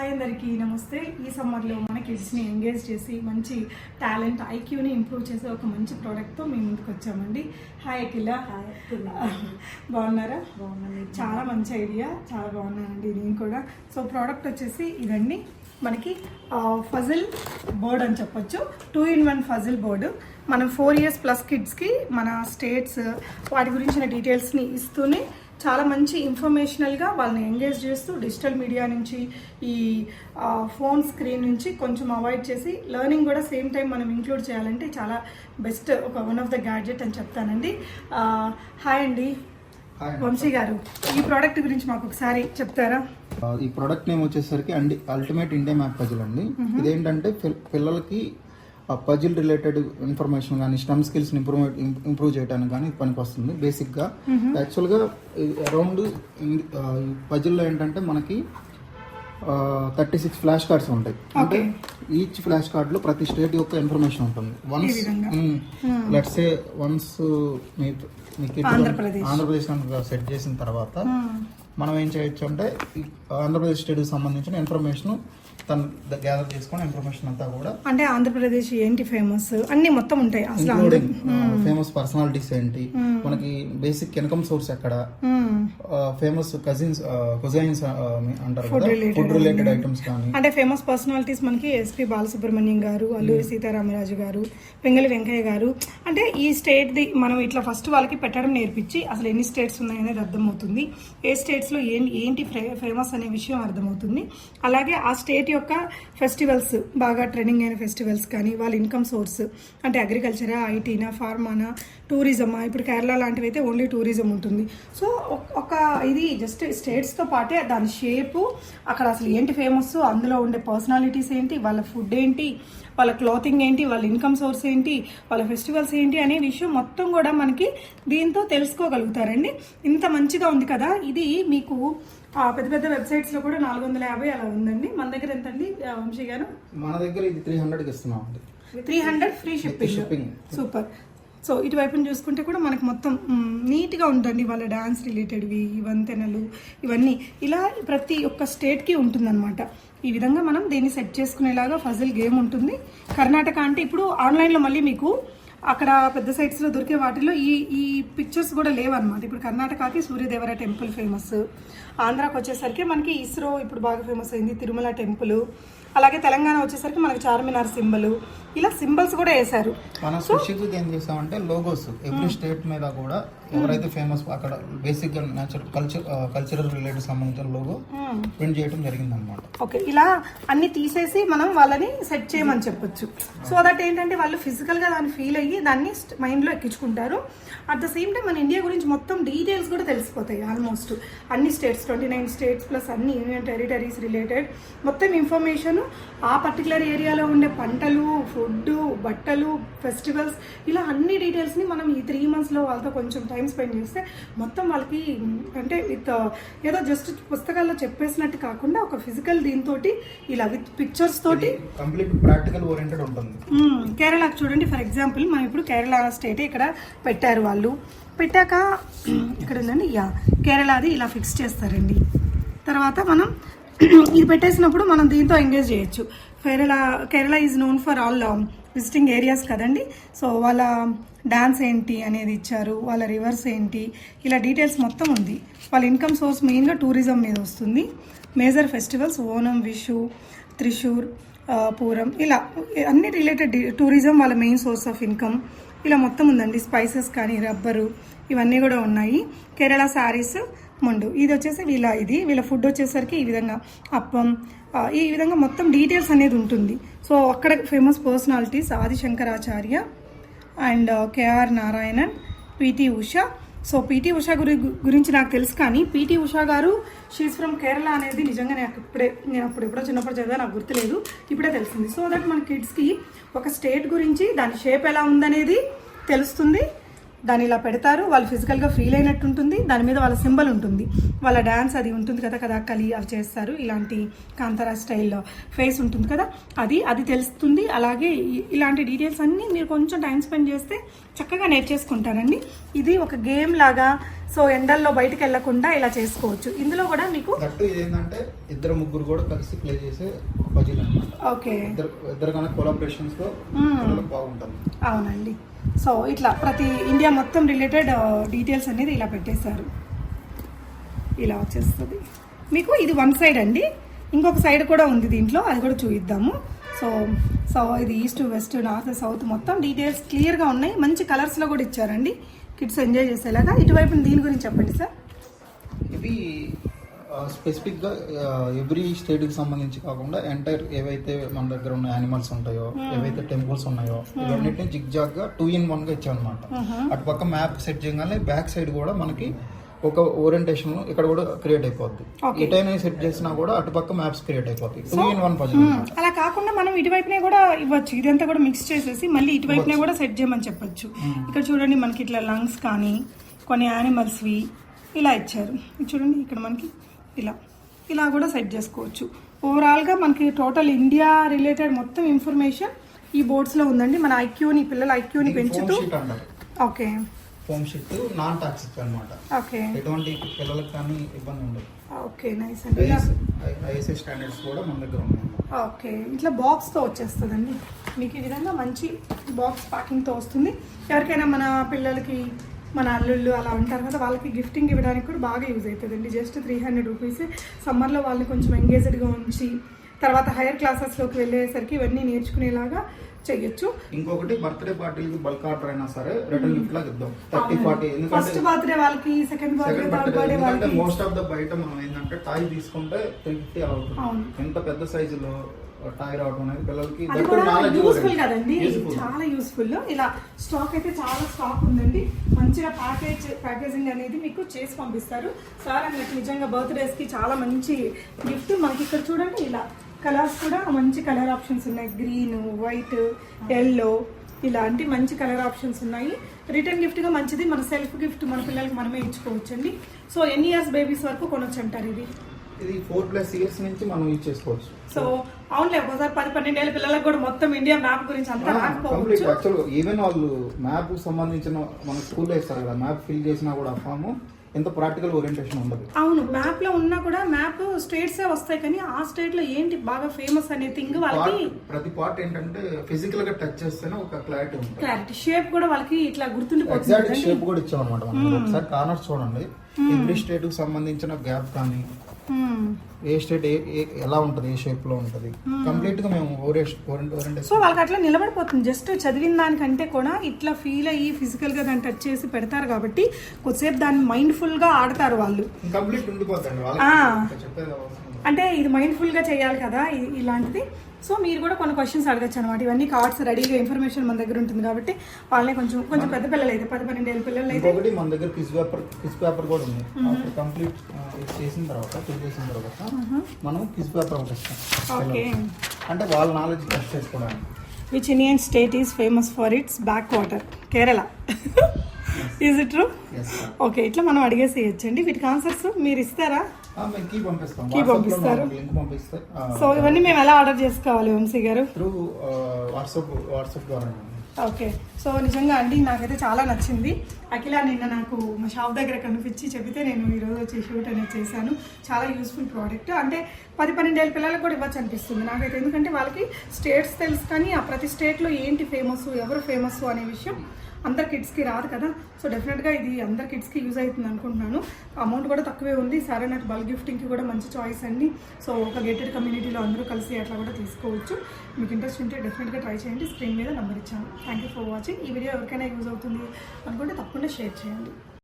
Hi అందరికీ నమస్తే. ఈ సమ్మర్లో మన కిడ్స్ని ఎంగేజ్ చేసి మంచి టాలెంట్ ఐక్యూని ఇంప్రూవ్ చేసే ఒక మంచి ప్రోడక్ట్తో మేము ముందుకు వచ్చామండి. హాయ్ అఖిల. బాగున్నారా? చాలా మంచి ఐడియా. చాలా బాగున్నానండి నేను కూడా. సో ప్రోడక్ట్ వచ్చేసి ఇదండి. మనకి ఫజిల్ బోర్డ్ అని చెప్పొచ్చు. Two in one puzzle board. మనం ఫోర్ ఇయర్స్ ప్లస్ కిడ్స్కి మన స్టేట్స్ వాటి గురించిన డీటెయిల్స్ని ఇస్తూనే చాలా మంచి ఇన్ఫర్మేషనల్గా వాళ్ళని ఎంగేజ్ చేస్తూ డిజిటల్ మీడియా నుంచి ఈ ఫోన్ స్క్రీన్ నుంచి కొంచెం అవాయిడ్ చేసి లెర్నింగ్ కూడా సేమ్ టైం మనం ఇంక్లూడ్ చేయాలంటే చాలా బెస్ట్ ఒక వన్ ఆఫ్ ద గ్యాడ్జెట్ అని చెప్తానండి. హాయ్ అండి. వంశీ గారు ఈ ప్రోడక్ట్ గురించి మాకు ఒకసారి చెప్తారా? ఈ ప్రోడక్ట్ నేమ్ వచ్చేసరికి అండి అల్టిమేట్ ఇండియా మ్యాప్ పజిల్ అండి. ఇదేంటంటే పిల్- పిల్లలకి పజిల్ రిలేటెడ్ ఇన్ఫర్మేషన్ కానీ స్టమ్ స్కిల్స్ ఇంప్రూవ్ ఇంప్రూవ్ చేయడానికి కానీ పనికి వస్తుంది బేసిక్గా. యాక్చువల్గా అరౌండ్ పజిల్లో ఏంటంటే మనకి థర్టీ సిక్స్ ఫ్లాష్ కార్డ్స్ ఉంటాయి. అంటే ఈచ్ ఫ్లాష్ కార్డ్లో ప్రతి స్టేట్ యొక్క ఇన్ఫర్మేషన్ ఉంటుంది. వన్స్ లెట్స్ సే వన్స్ మీ మీ kids ఆంధ్రప్రదేశ్. సెట్ చేసిన తర్వాత మనం ఏం చేయొచ్చు అంటే ఆంధ్రప్రదేశ్ స్టేట్కి సంబంధించిన ఇన్ఫర్మేషన్ తను గ్యాదర్ చేసుకుని ఇన్ఫర్మేషన్ అంతా కూడా అంటే ఆంధ్రప్రదేశ్ ఏంటి ఫేమస్ అన్ని మొత్తం ఉంటాయి అసలు ఇంక్లూడింగ్ ఫేమస్ పర్సనాలిటీస్ ఏంటి? మనకి బేసిక్ ఇన్కమ్ సోర్స్ ఎక్కడ. ఫేమస్ కజిన్స్ కుజైన్స్ అంటారు ఫుడ్ రిలేటెడ్ ఐటమ్స్ కానీ. అంటే ఫేమస్ పర్సనాలిటీస్ మనకి ఎస్పి బాలసుబ్రహ్మణ్యం గారు అల్లూరి సీతారామరాజు గారు పెంగళి వెంకయ్య గారు. అంటే ఈ స్టేట్ ది మనం ఇట్లా ఫస్ట్ వాళ్ళకి పెట్టడం నేర్పించి అసలు ఎన్ని స్టేట్స్ ఉన్నాయనేది అర్థమవుతుంది. ఏ స్టేట్స్లో ఏం ఏంటి ఫేమస్ అనే విషయం అర్థమవుతుంది. అలాగే ఆ స్టేట్ యొక్క ఫెస్టివల్స్ బాగా ట్రెండింగ్ అయిన ఫెస్టివల్స్ కానీ వాళ్ళ ఇన్కమ్ సోర్స్ అంటే అగ్రికల్చరా ఐటీనా ఫార్మానా టూరిజమా? ఇప్పుడు కేరళ లాంటివి అయితే ఓన్లీ టూరిజం ఉంటుంది. సో ఒక్- ఇది జస్ట్ స్టేట్స్తో పాటే దాని షేపు అక్కడ అసలు ఏంటి ఫేమస్ అందులో ఉండే పర్సనాలిటీస్ ఏంటి వాళ్ళ ఫుడ్ ఏంటి వాళ్ళ క్లాతింగ్ ఏంటి వాళ్ళ ఇన్కమ్ సోర్స్ ఏంటి వాళ్ళ ఫెస్టివల్స్ ఏంటి అనే విషయం మొత్తం కూడా మనకి దీంతో తెలుసుకోగలుగుతారండి. ఇంత మంచిగా ఉంది కదా. ఇది మీకు పెద్ద పెద్ద వెబ్సైట్స్లో కూడా నాలుగు వందల యాభై అలా ఉందండి. మన దగ్గర ఎంతండి ఆ, వంశీ గారు? మన దగ్గర ఇది త్రీ హండ్రెడ్కి ఇస్తున్నాం అండి three hundred free shipping shipping super so ఇటువైపున చూసుకుంటే కూడా మనకు మొత్తం నీట్గా ఉంటుంది వాళ్ళ డ్యాన్స్ రిలేటెడ్వి ఈ వంతెనలు ఇవన్నీ. ఇలా ప్రతి ఒక్క స్టేట్కి ఉంటుందన్నమాట. ఈ విధంగా మనం దీన్ని సెట్ చేసుకునేలాగా ఫజిల్ గేమ్ ఉంటుంది. కర్ణాటక అంటే ఇప్పుడు ఆన్లైన్లో మళ్ళీ మీకు అక్కడ పెద్ద సైట్స్లో దొరికే వాటిలో ఈ ఈ పిక్చర్స్ కూడా లేవన్నమాట. ఇప్పుడు కర్ణాటకకి సూర్యదేవర టెంపుల్ ఫేమస్. ఆంధ్రాకి వచ్చేసరికి మనకి ఇస్రో ఇప్పుడు బాగా ఫేమస్ అయింది. తిరుమల టెంపుల్. అలాగే తెలంగాణ వచ్చేసరికి మనకి చార్మినార్ సింబల్ ఇలా సింబల్స్ కూడా వేశారు. మనం స్పెసిఫిక్ ఏం చేసామంటే లోగోస్ ఎవ్రీ స్టేట్ మీద కూడా ఎవరైతే ఫేమస్ అక్కడ బేసిక్గా నేచురల్ కల్చర్ కల్చరల్ రిలేటెడ్ సంబంధించిన లోగో ప్రింట్ చేయడం జరిగింది అనమాట ఓకే ఇలా అన్ని తీసేసి మనం వాళ్ళని సెట్ చేయమని చెప్పొచ్చు. సో దట్ ఏంటంటే వాళ్ళు ఫిజికల్గా దాన్ని ఫీల్ అయ్యి దాన్ని మైండ్లో ఎక్కించుకుంటారు. అట్ ద సేమ్ టైం మన ఇండియా గురించి మొత్తం డీటెయిల్స్ కూడా తెలిసిపోతాయి ఆల్మోస్ట్ అన్ని states twenty nine states plus అన్ని యూనియన్ టెరిటరీస్ రిలేటెడ్ మొత్తం ఇన్ఫర్మేషన్ ఆ పర్టికులర్ ఏరియాలో ఉండే పంటలు ఫుడ్ బట్టలు ఫెస్టివల్స్ ఇలా అన్ని డీటెయిల్స్ని మనం ఈ త్రీ మంత్స్లో వాళ్ళతో కొంచెం టైం స్పెండ్ చేస్తే మొత్తం వాళ్ళకి అంటే విత్ ఏదో జస్ట్ పుస్తకాల్లో చెప్పేసినట్టు కాకుండా ఒక ఫిజికల్ దీంతో ఇలా విత్ పిక్చర్స్ తోటి కంప్లీట్ ప్రాక్టికల్ ఓరియంటెడ్ ఉంటుంది. కేరళకు చూడండి ఫర్ ఎగ్జాంపుల్ మనం ఇప్పుడు కేరళ స్టేట్ ఇక్కడ పెట్టారు వాళ్ళు. పెట్టాక ఇక్కడ ఉందండి యా కేరళది ఇలా ఫిక్స్ చేస్తారండి. తర్వాత మనం ఇది పెట్టేసినప్పుడు మనం దీంతో ఎంగేజ్ చేయొచ్చు. Kerala Kerala is known for all visiting areas కదండి. సో వాళ్ళ డ్యాన్స్ ఏంటి అనేది ఇచ్చారు వాళ్ళ రివర్స్ ఏంటి ఇలా డీటెయిల్స్ మొత్తం ఉంది. వాళ్ళ ఇన్కమ్ సోర్స్ మెయిన్గా టూరిజం మీద వస్తుంది. మేజర్ ఫెస్టివల్స్ ఓనం విషు త్రిశూర్ పూరం ఇలా అన్ని రిలేటెడ్ టూరిజం వాళ్ళ మెయిన్ సోర్స్ ఆఫ్ ఇన్కమ్ ఇలా మొత్తం ఉందండి. స్పైసెస్ కానీ రబ్బరు ఇవన్నీ కూడా ఉన్నాయి. కేరళ శారీస్ ముండు ఇది వచ్చేసి వీళ్ళ ఇది వీళ్ళ ఫుడ్ వచ్చేసరికి ఈ విధంగా అప్పం ఈ విధంగా మొత్తం డీటెయిల్స్ అనేది ఉంటుంది. సో అక్కడ famous personalities Adi Shankaracharya and uh, KR Narayanan PT Usha. So PT Usha గురి గురించి నాకు తెలుసు కానీ పిటి ఉషా గారు షీస్ ఫ్రమ్ కేరళ అనేది నిజంగా నాకు ఇప్పుడే నేను అప్పుడు ఎప్పుడో చిన్నప్పుడు చదివా నాకు గుర్తులేదు. ఇప్పుడే తెలిసింది. సో దట్ మన కిడ్స్కి ఒక స్టేట్ గురించి దాని షేప్ ఎలా ఉందనేది తెలుస్తుంది. దాన్ని ఇలా పెడతారు. వాళ్ళు ఫిజికల్గా ఫీల్ అయినట్టు ఉంటుంది. దాని మీద వాళ్ళ సింబల్ ఉంటుంది. వాళ్ళ డ్యాన్స్ అది ఉంటుంది కదా కదా కలి అవి చేస్తారు. ఇలాంటి కాంతారా స్టైల్లో ఫేస్ ఉంటుంది కదా అది అది తెలుస్తుంది. అలాగే ఇలాంటి డీటెయిల్స్ అన్నీ మీరు కొంచెం టైం స్పెండ్ చేస్తే చక్కగా నేర్చేసుకుంటారండి. ఇది ఒక గేమ్ లాగా సో ఎండల్లో బయటకు వెళ్ళకుండా ఇలా చేసుకోవచ్చు. ఇందులో కూడా మీకు ఏంటంటే ఇద్దరు ముగ్గురు కూడా కలిసి ప్లే చేసే ఓకే. ఇద్దరు కొలాబరేషన్స్లో బాగుంటుంది. అవునండి. సో ఇట్లా ప్రతి ఇండియా మొత్తం రిలేటెడ్ డీటెయిల్స్ అనేది ఇలా పెట్టేశారు. ఇలా వచ్చేస్తుంది. మీకు ఇది వన్ సైడ్ అండి. ఇంకొక సైడ్ కూడా ఉంది దీంట్లో. అది కూడా చూపిద్దాము సో సో ఇది ఈస్ట్ వెస్ట్ నార్త్ సౌత్ మొత్తం డీటెయిల్స్ క్లియర్గా ఉన్నాయి. మంచి కలర్స్లో కూడా ఇచ్చారండి. కిడ్స్ ఎంజాయ్ చేసేలాగా. ఇటువైపు దీని గురించి చెప్పండి సార్ ఇవి స్పెసిఫిక్గా ఎవ్రీ స్టేట్కి సంబంధించి కాకుండా ఎంటైర్ ఏవైతే మన దగ్గర ఉన్న యానిమల్స్ ఉంటాయో ఏవైతే టెంపుల్స్ ఉన్నాయో ఇవన్నిటిని జిగ్ జాగ్గా టూ ఇన్ వన్గా ఇచ్చామన్నమాట అటు పక్క మ్యాప్ సెట్ చేయగానే బ్యాక్ సైడ్ కూడా మనకి ఒక ఓరియంటేషన్ ఇక్కడ కూడా క్రియేట్ అయిపోద్ది. ఎటైనా సెట్ చేసినా కూడా అటు పక్క మ్యాప్స్ క్రియేట్ అయిపోతాయి. టూ ఇన్ వన్ పజిల్ అలా కాకుండా మనం ఇటువైపునే కూడా ఇవ్వచ్చు. ఇదంతా కూడా మిక్స్ చేసేసి మళ్ళీ ఇటువైపునే కూడా సెట్ చేయమని చెప్పొచ్చు. ఇక్కడ చూడండి మనకి ఇట్లా లంగ్స్ కానీ కొన్ని యానిమల్స్వి ఇలా ఇచ్చారు. చూడండి ఇక్కడ మనకి ఇలా ఇలా కూడా సెట్ చేసుకోవచ్చు. ఓవరాల్గా మనకి టోటల్ ఇండియా రిలేటెడ్ మొత్తం ఇన్ఫర్మేషన్ ఈ బోర్డ్స్లో ఉందండి. మన ఐక్యూని పిల్లల ఐక్యూని పెంచుతూ. Okay. Foam sheet non toxic అన్నమాట. ఓకే. ఎటువంటి పిల్లలకు కానీ ఇబ్బంది ఉండదు. ఓకే నైస్ అండి. ఐఎస్ఐ స్టాండర్డ్స్ కూడా మన దగ్గర ఉన్నాయి. ఓకే. ఇట్లా బాక్స్తో వచ్చేస్తుందండి. మీకు ఈ విధంగా మంచి బాక్స్ ప్యాకింగ్తో వస్తుంది. ఎవరికైనా మన పిల్లలకి మన అల్లుళ్ళు అలా ఉంటారు కదా వాళ్ళకి గిఫ్టింగ్ ఇవ్వడానికి కూడా బాగా యూజ్ అవుతుందండి. జస్ట్ త్రీ హండ్రెడ్ రూపీస్ సమ్మర్లో వాళ్ళని కొంచెం ఎంగేజ్డ్గా ఉంచి తర్వాత హైయర్ క్లాసెస్లోకి వెళ్ళేసరికి ఇవన్నీ నేర్చుకునేలాగా చెయ్యొచ్చు. ఇంకొకటి బర్త్డే పార్టీలకి బల్క్ ఆర్డర్ అయినా సరే రిటర్న్ గిఫ్ట్ లాగా ఇద్దాం. థర్టీ ఫార్టీ ఫస్ట్ బర్త్డే వాళ్ళకి సెకండ్ బర్త్డే వాళ్ళకి మోస్ట్ ఆఫ్ ద బయట మనం ఏంటంటే టాయ్ తీసుకుంటే త్రీ ఫిఫ్టీ. అవుతుంది. ఎంత పెద్ద సైజులో రావడం అనేది పిల్లలకి యూస్ఫుల్ కదండి. చాలా యూస్ఫుల్ ఇలా స్టాక్ అయితే చాలా స్టాక్ ఉందండి. మంచిగా ప్యాకేజ్ ప్యాకేజింగ్ అనేది మీకు చేసి పంపిస్తారు. సార్ అన్నట్టు నిజంగా బర్త్డేస్కి చాలా మంచి గిఫ్ట్ మనకి ఇక్కడ చూడండి ఇలా కలర్స్ కూడా మంచి కలర్ ఆప్షన్స్ ఉన్నాయి. గ్రీన్ వైట్ ఎల్లో ఇలాంటి మంచి కలర్ ఆప్షన్స్ ఉన్నాయి. రిటర్న్ గిఫ్ట్గా మంచిది. మన సెల్ఫ్ గిఫ్ట్ మన పిల్లలకి మనమే ఇచ్చుకోవచ్చు అండి సో ఎన్ని ఇయర్స్ బేబీస్ వరకు కొనొచ్చు అంటారు ఇది? ఇది ఫోర్ ప్లస్ ఇయర్స్ నుంచి మనం యూజ్ చేసుకోవచ్చు. సో అవునులే ఒకసారి పది పన్నెండేళ్ళ పిల్లలకు కూడా మొత్తం ఇండియా మ్యాప్ గురించి అంతా రాకపోవచ్చు. ఈవెన్ వాళ్ళు మ్యాప్ సంబంధించిన మన స్కూల్లో ఇస్తారు కదా మ్యాప్ ఫిల్ చేసినా కూడా ఫామ్ ఎంత ప్రాక్టికల్ ఓరియంటేషన్ ఉండదు. అవును మ్యాప్లో ఉన్నా కూడా మ్యాప్ స్టేట్స్ వస్తాయి కానీ ఆ స్టేట్లో ఏంటి బాగా ఫేమస్ అనే థింగ్ వాళ్ళకి ప్రతి పార్ట్ ఏంటంటే ఫిజికల్గా టచ్ చేస్తేనే ఒక క్లారిటీ ఉంటుంది. క్లారిటీ షేప్ కూడా వాళ్ళకి ఇట్లా గుర్తుండిపోతుంది ఎగ్జాక్ట్. షేప్ కూడా ఇచ్చాం అనమాట మనం ఒకసారి కార్నర్స్ చూడండి. ఎవ్రీ స్టేట్కి సంబంధించిన గ్యాప్ కానీ. ఏ స్టేట్ ఏ ఏ- ఎలా ఉంటది ఏ షేప్లో ఉంటది? కంప్లీట్గా మేము సో వాళ్ళకి అట్లా నిలబడిపోతుంది. జస్ట్ చదివిన దానికంటే కూడా ఇట్లా ఫీల్ అయ్యి ఫిజికల్గా దాన్ని టచ్ చేసి పెడతారు కాబట్టి కొద్దిసేపు దాన్ని మైండ్ఫుల్గా ఆడతారు వాళ్ళు. కంప్లీట్ ఉండిపోతుంది అంటే ఇది మైండ్ఫుల్గా చేయాలి కదా ఇలాంటిది. సో మీరు కూడా కొన్ని క్వశ్చన్స్ అడగచ్చు అనమాట ఇవన్నీ కార్డ్స్ రెడీగా ఇన్ఫర్మేషన్ మన దగ్గర ఉంటుంది కాబట్టి వాళ్ళని కొంచెం కొంచెం పెద్ద పిల్లలు అయితే పది పన్నెండు ఏళ్ళ పిల్లలు అయితే ఇంకొకటి మన దగ్గర క్విజ్ పేపర్ క్విజ్ పేపర్ కూడా ఉంది. కంప్లీట్ చేసిన తర్వాత ఫిల్ చేసిన తర్వాత మనం క్విజ్ పేపర్ ఒకటి ఇస్తాం. ఓకే. అంటే వాళ్ళ నాలెడ్జ్ టెస్ట్ చేసుకోవడానికి. Which Indian state is famous for its back water Kerala is it true okay ఇట్లా మనం అడిగేసేయచ్చండి. వీటికి ఆన్సర్స్ మీరు ఇస్తారా? కీ పంపిస్తారు. సో ఇవన్నీ మేము ఎలా ఆర్డర్ చేసుకోవాలి Vamsi garu? Through WhatsApp WhatsApp ద్వారా ఓకే. సో నిజంగా అండి నాకైతే చాలా నచ్చింది. అఖిల నిన్న నాకు మా షాప్ దగ్గర కనిపించి చెబితే నేను ఈరోజు వచ్చి షూట్ అనేది చేశాను. చాలా యూస్ఫుల్ ప్రోడక్ట్. అంటే పది పన్నెండేళ్ళ పిల్లలకు కూడా ఇవ్వచ్చు అనిపిస్తుంది నాకైతే. ఎందుకంటే వాళ్ళకి స్టేట్స్ తెలుసు కానీ ఆ ప్రతి స్టేట్లో ఏంటి ఫేమస్ ఎవరు ఫేమస్ అనే విషయం అందరు కిడ్స్కి రాదు కదా. సో డెఫినెట్గా ఇది అందరు కిడ్స్కి యూజ్ అవుతుంది అనుకుంటున్నాను. అమౌంట్ కూడా తక్కువే ఉంది. సరే నాకు బల్క్ గిఫ్టింగ్కి కూడా మంచి చాయిస్ అండి. సో ఒక గేటెడ్ కమ్యూనిటీలో అందరూ కలిసి అట్లా కూడా తీసుకోవచ్చు. మీకు ఇంట్రెస్ట్ ఉంటే డెఫినెట్గా ట్రై చేయండి. స్క్రీన్ మీద నెంబర్ ఇచ్చాను. థ్యాంక్ యూ ఫర్ వాచింగ్ ఈ వీడియో ఎవరికైనా యూజ్ అవుతుంది అనుకుంటే తప్పకుండా షేర్ చేయండి.